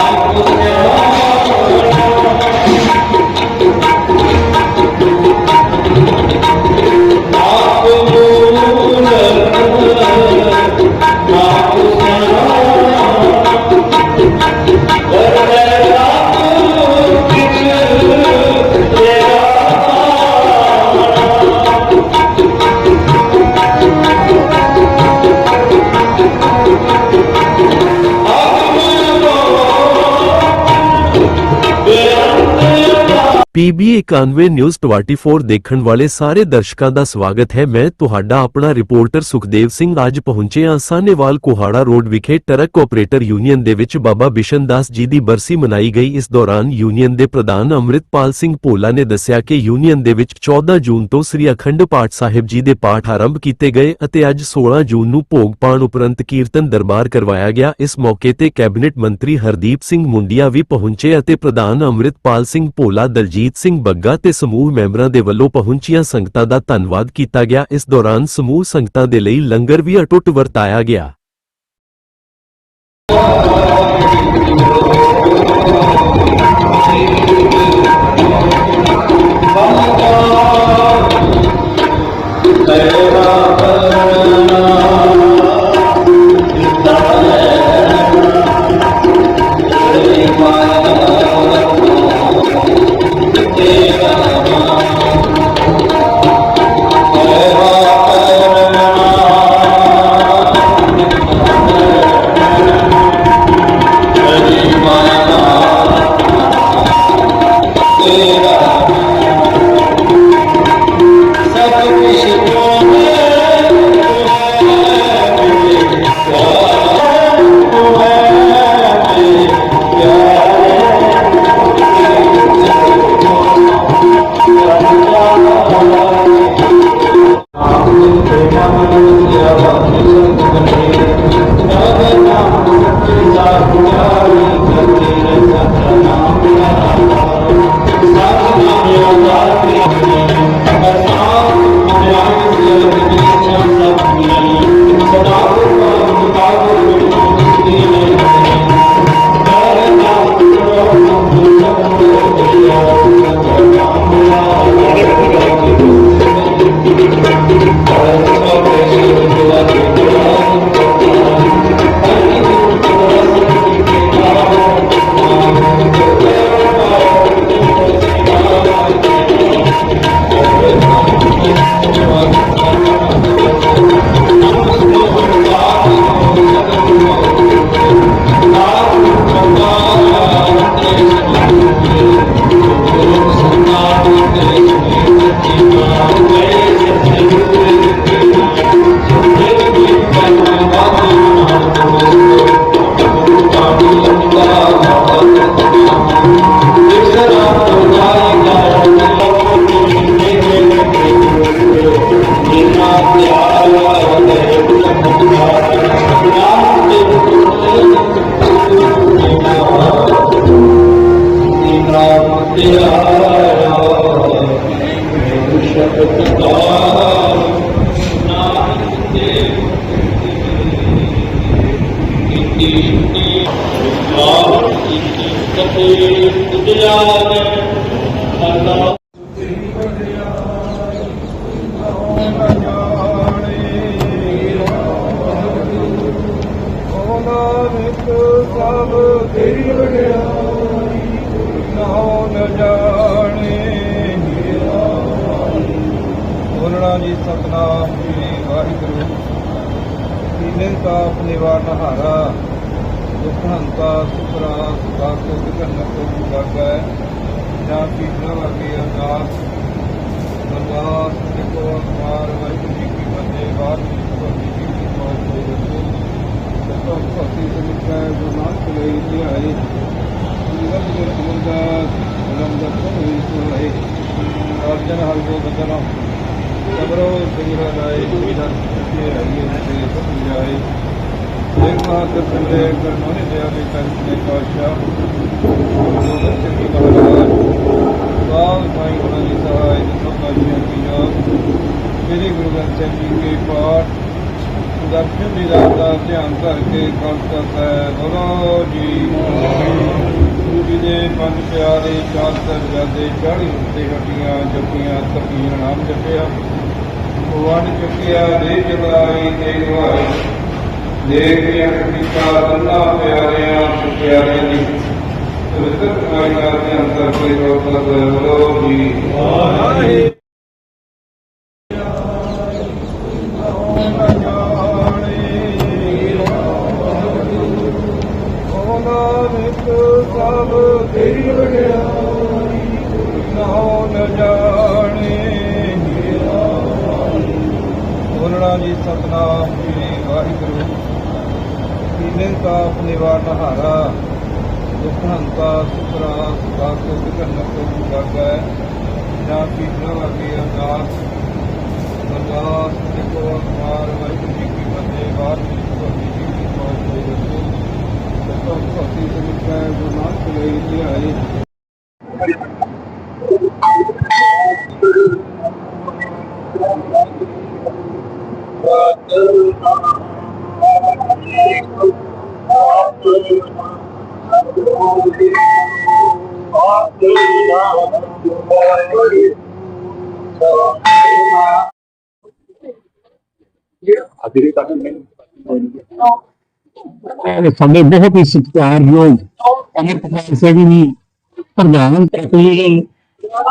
life PB 91 news 24 ਦੇਖਣ ਵਾਲੇ ਸਾਰੇ ਦਰਸ਼ਕਾਂ ਦਾ ਸਵਾਗਤ ਹੈ। ਮੈਂ ਤੁਹਾਡਾ ਆਪਣਾ ਰਿਪੋਰਟਰ ਸੁਖਦੇਵ ਸਿੰਘ। ਅੱਜ ਪਹੁੰਚੇ ਹਾਂ ਸਾਹਨੇਵਾਲ ਕੋਹਾੜਾ ਰੋਡ ਵਿਖੇ ਟਰੱਕ ਆਪਰੇਟਰ ਯੂਨੀਅਨ ਦੇ ਵਿੱਚ ਬਾਬਾ ਬਿਸ਼ਨ ਦਾਸ ਜੀ ਦੀ ਬਰਸੀ ਮਨਾਈ ਗਈ। ਇਸ ਦੌਰਾਨ ਯੂਨੀਅਨ ਦੇ ਪ੍ਰਧਾਨ ਅੰਮ੍ਰਿਤਪਾਲ ਸਿੰਘ ਭੋਲਾ ਨੇ ਦੱਸਿਆ ਕਿ ਯੂਨੀਅਨ ਦੇ ਵਿੱਚ 14 ਜੂਨ ਤੋਂ ਸ੍ਰੀ ਅਖੰਡ ਪਾਠ ਸਾਹਿਬ ਜੀ ਦੇ ਪਾਠ ਆਰੰਭ ਕੀਤੇ ਗਏ ਅਤੇ ਅੱਜ 16 ਜੂਨ ਨੂੰ ਭੋਗ ਪਾਣ ਉਪਰੰਤ ਕੀਰਤਨ ਦਰਬਾਰ ਕਰਵਾਇਆ ਗਿਆ। ਇਸ ਮੌਕੇ ਤੇ ਕੈਬਨਿਟ ਮੰਤਰੀ ਹਰਦੀਪ ਸਿੰਘ ਮੁੰਡੀਆ ਵੀ ਪਹੁੰਚੇ ਅਤੇ ਪ੍ਰਧਾਨ ਅੰਮ੍ਰਿਤਪਾਲ ਸਿੰਘ ਭੋਲਾ ਦਲਜੀਤ ਸਿੰਘ ਬੱਗਾ ਤੇ ਸਮੂਹ ਮੈਂਬਰਾਂ ਦੇ ਵੱਲੋਂ ਪਹੁੰਚੀਆਂ ਸੰਗਤਾਂ ਦਾ ਧੰਨਵਾਦ ਕੀਤਾ ਗਿਆ। ਇਸ ਦੌਰਾਨ ਸਮੂਹ ਸੰਗਤਾਂ ਦੇ ਲਈ ਲੰਗਰ ਵੀ ਅਟੁੱਟ ਵਰਤਾਇਆ ਗਿਆ। Allah ਸਭ ਦੀਨੇ ਤਾਪ ਨਿਵਾਰਨ ਹਾਰਾ ਦੁਖ ਹੰਤਾ ਸੁਖਰਾ ਸੁਖਾ ਕੋ ਵਿਗਨ ਕੋ ਵਾਗੈ ਨਾ ਪੀਣਾ ਵਰਗੀ ਅਰਦਾਸ ਅਰਦਾਸ ਦੇਖੋ ਅਖਬਾਰ ਵਾਹਿਗੁਰੂ ਜੀ ਕੀ ਬੰਦੇ ਬਾਤ ਜੀ ਜੀ ਦੀ ਮੌਤ ਹੋ ਗਈ ਸਤੋ ਭਗਤੀ ਸਮਿਤਾ ਗੁਰੂ ਨਾਨਕ ਲਈ ਲਿਆਏ। ਜੀਵਨ ਦੇ ਅਮਰਦਾਸ ਰਮ ਦਾ ਹੋਈ ਸੁਹਾਏ ਅਰਜਨ ਹਰਿ ਗੋ ਬਦਨਾ ਸਬਰੋ ਸਿੰਘਰਾ ਰਾਏ ਵਿਧਨ ਤੇ ਹਰੀਏ ਤੇ ਸਭ ਜਾਏ ਇੱਕ ਮਹਾਤਰ ਸੰਦੇ ਕਰਨੋਨੇ ਦਿਆ ਦੇ ਕੰਨੇ ਕਾਸ਼ਾ ਗੁਰੂ ਚੰਗੀ ਮਹਾਰਾਜ ਸਾਲ ਸਾਈ ਗੁਰਾਂ ਦੀ ਸਹਾਇ ਤੇ ਸਭ ਬਾਜੀਆਂ ਕੀ ਸ੍ਰੀ ਗੁਰੂ ਗ੍ਰੰਥ ਸਾਹਿਬ ਜੀ ਕੇ ਪਾਠ ਦਰਸ਼ਨ ਦੀ ਰਾਤ ਦਾ ਧਿਆਨ ਕਰਕੇ ਖਾਲਸਾ ਸਾਹਿਬ ਹੈ ਬੋਲੋ ਜੀ। ਜੀ ਪੰਜ ਪਿਆਰੇ ਚਾਰ ਸਾਹਿਬਜ਼ਾਦੇ ਚਾਲੀ ਉੱਤੇ ਹੱਡੀਆਂ ਜੱਪੀਆਂ, ਤਪੀਆਂ, ਨਾਮ ਜਪਿਆ। ਵੰਡ ਚੁੱਕਿਆ, ਦੇ ਜਲਾਈ ਦੇ ਗਵਾਈ ਦੇਖ ਕੇ ਪਿਤਾ ਤੰਨਾ ਪਿਆਰਿਆਂ ਪਿਆਰਿਆਂ ਦੀ। ਪਵਿੱਤਰ ਕਮਾਈ ਦਾ ਧਿਆਨ ਕਰਕੇ ਰੋਕ ਲਗਾਇਆ ਜੀ। ਵਾਹਿਗੁਰੂ। ਤੇਰੀ ਵਡਿਆਈ ਨਾਉ ਨ ਜਾਣੇ ਬੋਲਣਾ ਜੀ ਸਤਨਾਮ ਜੀ ਵਾਹਿਗੁਰੂ ਤੀਨੇ ਕਾ ਨਿਵਾਰ ਨਹਾਰਾ ਦੁਖੰਤਾ ਸੁਤਰਾ ਸੁਤਾ ਕੋ ਸਿਕਨ ਕੋ ਜਾਗਾ ਨਾ ਪੀਣਾ ਵਰਗੀ ਅਰਦਾਸ ਅਰਦਾਸ ਤੇ ਕੋ ਮਾਰ ਵਾਹਿਗੁਰੂ ਜੀ ਕੀ ਬੰਦੇ ਬਾਤ ਭਗਤੀ ਸਮਿਤ ਹੈ ਗੁਰੂ ਨਾਨਕ ਲਈ ਧਿਆਏ ਇਹ ਸਾਡੇ ਬਹੁਤ ਹੀ ਸਤਿਕਾਰਯੋਗ ਅਮਰਪਾਲ ਸਿੰਘ ਜੀ ਪ੍ਰਧਾਨ ਤਕਰੀਬਨ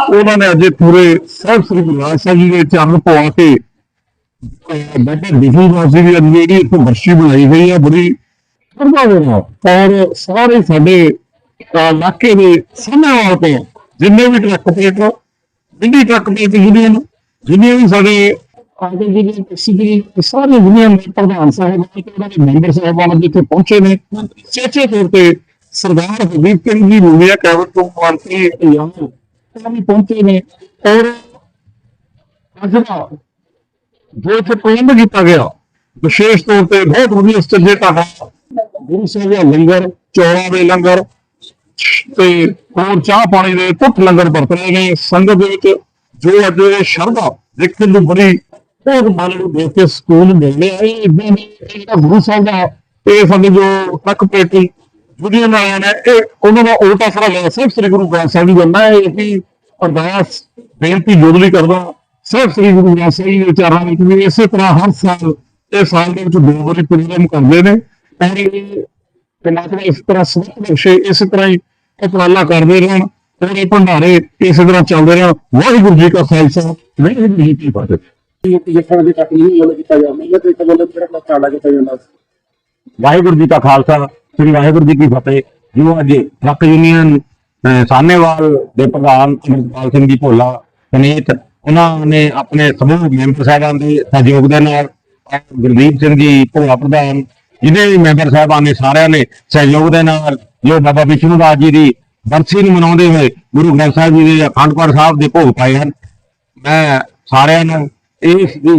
ਉਹਨਾਂ ਨੇ ਅੱਜ ਪੂਰੇ ਸਾਹਿਬ ਸ੍ਰੀ ਗੁਰੂ ਗ੍ਰੰਥ ਸਾਹਿਬ ਜੀ ਦੇ ਚਰਨ ਪਵਾ ਕੇ ਬਾਬਾ ਬਿਸ਼ੂ ਵਾਸੀ ਦੀ ਅੱਜ ਜਿਹੜੀ ਇੱਕ ਵਰਸ਼ੀ ਬਣਾਈ ਗਈ ਹੈ ਬੜੀ ਸ਼ਰਧਾ ਔਰ ਸਾਰੇ ਸਾਡੇ ਇਲਾਕੇ ਦੇ ਸਾਹਮਣੇ ਤੋਂ ਜਿੰਨੇ ਵੀ ਟਰੱਕ ਪੇਟ ਬਿੰਦੀ ਟਰੱਕ ਪੇਟ ਯੂਨੀਅਨ ਜਿੰਨੇ ਵੀ ਸਾਡੇ ਆਗੇ ਜਿਹੜੇ ਟੈਕਸੀ ਸਾਰੇ ਯੂਨੀਅਨ ਦੇ ਪ੍ਰਧਾਨ ਸਾਹਿਬ ਤੇ ਉਹਨਾਂ ਦੇ ਮੈਂਬਰ ਸਾਹਿਬਾਨ ਜਿੱਥੇ ਪਹੁੰਚੇ ਨੇ ਚੇਚੇ ਤੌਰ ਤੇ ਸਰਦਾਰ ਹਰਦੀਪ ਸਿੰਘ ਜੀ ਮੂਵੀਆ ਕੈਬਨਿਟ ਤੋਂ ਮੰਤਰੀ ਯਾਨ ਉਹ ਵੀ ਪਹੁੰਚੇ ਨੇ ਔਰ ਅੱਜ ਦਾ ਜੋ ਇੱਥੇ ਪ੍ਰਬੰਧ ਕੀਤਾ ਗਿਆ ਵਿਸ਼ੇਸ਼ ਤੌਰ ਤੇ ਬਹੁਤ ਵਧੀਆ ਸੱਜੇ ਢਾਬਾ ਗੁਰੂ ਸਾਹਿਬ ਦਾ ਲੰਗਰ ਚੌਲਾਂ ਦੇ ਲੰਗਰ ਤੇ ਹੋਰ ਚਾਹ ਪਾਣੀ ਦੇ ਟੁੱਟ ਲੰਗਰ ਵਰਤ ਰਹੇ ਨੇ ਸੰਗਤ ਦੇ ਵਿੱਚ ਜੋ ਅੱਜ ਇਹ ਸ਼ਰਧਾ ਦੇਖਣ ਨੂੰ ਬੜੀ ਉਹ ਮਨ ਨੂੰ ਦੇਖ ਕੇ ਸਕੂਨ ਮਿਲਦੇ ਆ ਇਹ ਇਦਾਂ ਦੀ ਜਿਹੜਾ ਗੁਰੂ ਸਾਹਿਬ ਦਾ ਇਹ ਸਾਡੀ ਜੋ ਟੱਕ ਪੇਟੀ ਯੂਨੀਅਨ ਆਇਆ ਨੇ, ਇਹ ਉਹਨਾਂ ਦਾ ਉਲਟਾ ਆਸਰਾ ਲਿਆ ਸਿਰਫ ਸ੍ਰੀ ਗੁਰੂ ਗ੍ਰੰਥ ਸਾਹਿਬ ਦੀ ਦਾ ਮੈਂ ਇਹ ਵੀ ਅਰਦਾਸ, ਬੇਨਤੀ ਜੋਦਲੀ ਕਰਦਾ, ਸਿਰਫ ਸ੍ਰੀ ਗੁਰੂ ਗ੍ਰੰਥ ਸਾਹਿਬ ਜੀ ਦੇ ਵਿੱਚ ਵੀ ਇਸੇ ਤਰ੍ਹਾਂ ਹਰ ਸਾਲ, ਇਹ ਸਾਲ ਦੇ ਵਿੱਚ ਦੋ ਵਾਰੀ ਪ੍ਰੋਗਰਾਮ ਕਰਦੇ ਨੇ। ਔਰ ਇਹ ਪਰਮਾਤਮਾ ਇਸ ਤਰ੍ਹਾਂ ਸਬਕ ਬਖਸ਼ੇ ਇਸੇ ਤਰ੍ਹਾਂ ਹੀ ਉਪਰਾਲਾ ਕਰਦੇ ਰਹਿਣ ਔਰ ਭੰਡਾਰੇ ਇਸੇ ਤਰ੍ਹਾਂ ਚੱਲਦੇ ਰਹਿਣ। ਵਾਹਿਗੁਰੂ ਜੀ ਕਾ ਖਾਲਸਾ, ਵਾਹਿਗੁਰੂ ਜੀ ਕੀ ਫਤਿਹ। ਜਿੱਥੋਂ ਦੀ ਤੱਕ ਨਹੀਂ ਮੁੱਲ ਕੀਤਾ ਜਾਂਦਾ ਇਹ ਤੇ ਵੱਲੋਂ ਜਿਹੜਾ ਮਸਾਲਾ ਕੀਤਾ ਜਾਂਦਾ ਵਾਹਿਗੁਰੂ ਜੀ ਕਾ ਖਾਲਸਾ, ਸ੍ਰੀ ਵਾਹਿਗੁਰੂ ਜੀ ਕੀ ਫਤਿਹ। ਜੋ ਅੱਜ ਟਰੱਕ ਯੂਨੀਅਨ ਸਾਹਨੇਵਾਲ ਦੇ ਪ੍ਰਧਾਨ ਅਮਰਪਾਲ ਸਿੰਘ ਜੀ ਭੋਲਾ ਸਨੇਤ, ਉਹਨਾਂ ਨੇ ਆਪਣੇ ਸਮੂਹ ਮੈਂਬਰ ਸਾਹਿਬਾਨ ਦੇ ਸਹਿਯੋਗ ਦੇ ਨਾਲ ਗੁਰਦੀਪ ਸਿੰਘ ਜੀ, ਭੋਲਾ ਪ੍ਰਧਾਨ ਜਿਹਨੇ ਵੀ ਮੈਂਬਰ ਸਾਹਿਬਾਨ ਨੇ ਸਾਰਿਆਂ ਨੇ ਸਹਿਯੋਗ ਦੇ ਨਾਲ, ਜੋ ਬਾਬਾ ਵਿਸ਼ਨੂੰ ਦਾਸ ਜੀ ਦੀ ਬਰਸੀ ਨੂੰ ਮਨਾਉਂਦੇ ਹੋਏ ਗੁਰੂ ਗ੍ਰੰਥ ਸਾਹਿਬ ਜੀ ਦੇ ਅਖੰਡ ਪਾਠ ਸਾਹਿਬ ਦੇ ਭੋਗ ਪਾਏ ਹਨ। ਮੈਂ ਸਾਰਿਆਂ ਨੂੰ ਇਸ ਦੀ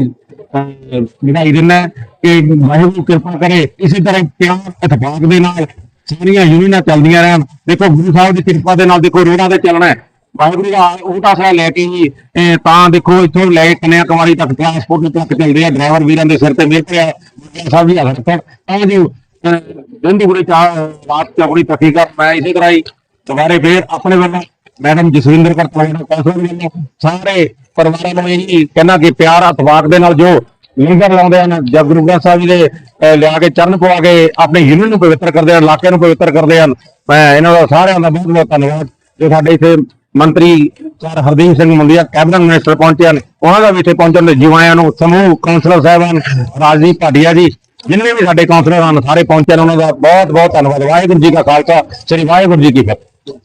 ਵਧਾਈ ਦਿੰਦਾ ਕਿ ਵਾਹਿਗੁਰੂ ਕਿਰਪਾ ਕਰੇ ਇਸੇ ਤਰ੍ਹਾਂ ਪਿਆਰ ਇਤਫਾਕ ਦੇ ਨਾਲ ਸਾਰੀਆਂ ਯੂਨੀਅਨਾਂ ਚੱਲਦੀਆਂ ਰਹਿਣ। ਦੇਖੋ ਗੁਰੂ ਸਾਹਿਬ ਦੀ ਕਿਰਪਾ ਦੇ ਨਾਲ ਦੇਖੋ ਰੋਡਾਂ ਤੇ ਚੱਲਣਾ ਹੈ। ਵਾਹਿਗੁਰੂ ਦਾ ਉਹ ਆਸਰਾ ਲੈ ਕੇ ਜੀ ਤਾਂ ਦੇਖੋ ਇੱਥੋਂ ਲੈ ਕੇ ਕੁਮਾਰੀ ਤੱਕ ਟਰਾਂਸਪੋਰਟ ਦੇ ਤੱਕ ਚੱਲਦੇ ਆ ਡਰਾਈਵਰ ਵੀਰਾਂ ਦੇ ਸਿਰ ਤੇ ਮਿਲ ਰਿਹਾ ਸਾਹਿਬ ਜੀ ਹੱਥ ਤੱਕ ਤਾਂ ਜੋ ਅਹ, ਦਿਨ ਦੁਗੜੇ ਰਾਤ ਚੌੜੀ ਤੱਕੀ ਕਰ ਮੈਂ ਇਸੇ ਤਰ੍ਹਾਂ ਹੀ ਦੁਬਾਰੇ ਫੇਰ ਆਪਣੇ ਵੱਲੋਂ ਮੈਡਮ ਜਸਵਿੰਦਰ ਕੌਰ ਪਲੇਣਾ ਕੌਂਸਲਰ ਵੱਲੋਂ ਸਾਰੇ ਪਰਿਵਾਰਾਂ ਨੂੰ ਇਹ ਕਹਿਣਾ ਕਿ ਪਿਆਰ ਅਤਵਾਕ ਦੇ ਨਾਲ ਜੋ ਲੰਗਰ ਲਾਉਂਦੇ ਹਨ, ਜਾਂ ਗੁਰੂ ਗ੍ਰੰਥ ਸਾਹਿਬ ਜੀ ਦੇ ਲਿਆ ਕੇ ਚਰਨ ਪਵਾ ਕੇ ਆਪਣੇ ਯੂਨੀਅਨ ਨੂੰ ਪਵਿੱਤਰ ਕਰਦੇ ਹਨ, ਇਲਾਕੇ ਨੂੰ ਪਵਿੱਤਰ ਕਰਦੇ ਹਨ, ਮੈਂ ਇਹਨਾਂ ਦਾ ਸਾਰਿਆਂ ਦਾ ਬਹੁਤ ਬਹੁਤ ਧੰਨਵਾਦ। ਜੋ ਸਾਡੇ ਇੱਥੇ ਮੰਤਰੀ sir Hardeep Singh Mundian, cabinet minister ਪਹੁੰਚੇ ਹਨ ਉਹਨਾਂ ਦਾ ਵੀ ਇੱਥੇ ਪਹੁੰਚਣ ਦੇ ਜੀਵਾਇਆਂ ਨੂੰ ਸਮੂਹ ਕਾਉਂਸਲਰ ਸਾਹਿਬਾਨ ਰਾਜਦੀਪ ਭਾਟੀਆ ਜੀ, ਜਿੰਨੇ ਵੀ ਸਾਡੇ ਕਾਉਂਸਲਰ ਹਨ, ਸਾਰੇ ਪਹੁੰਚੇ ਹਨ ਉਹਨਾਂ ਦਾ ਬਹੁਤ ਬਹੁਤ ਧੰਨਵਾਦ। ਵਾਹਿਗੁਰੂ ਜੀ ਕਾ ਖਾਲਸਾ, ਸ੍ਰੀ ਵਾਹਿਗੁਰੂ ਜੀ ਕੀ ਫਤਿਹ।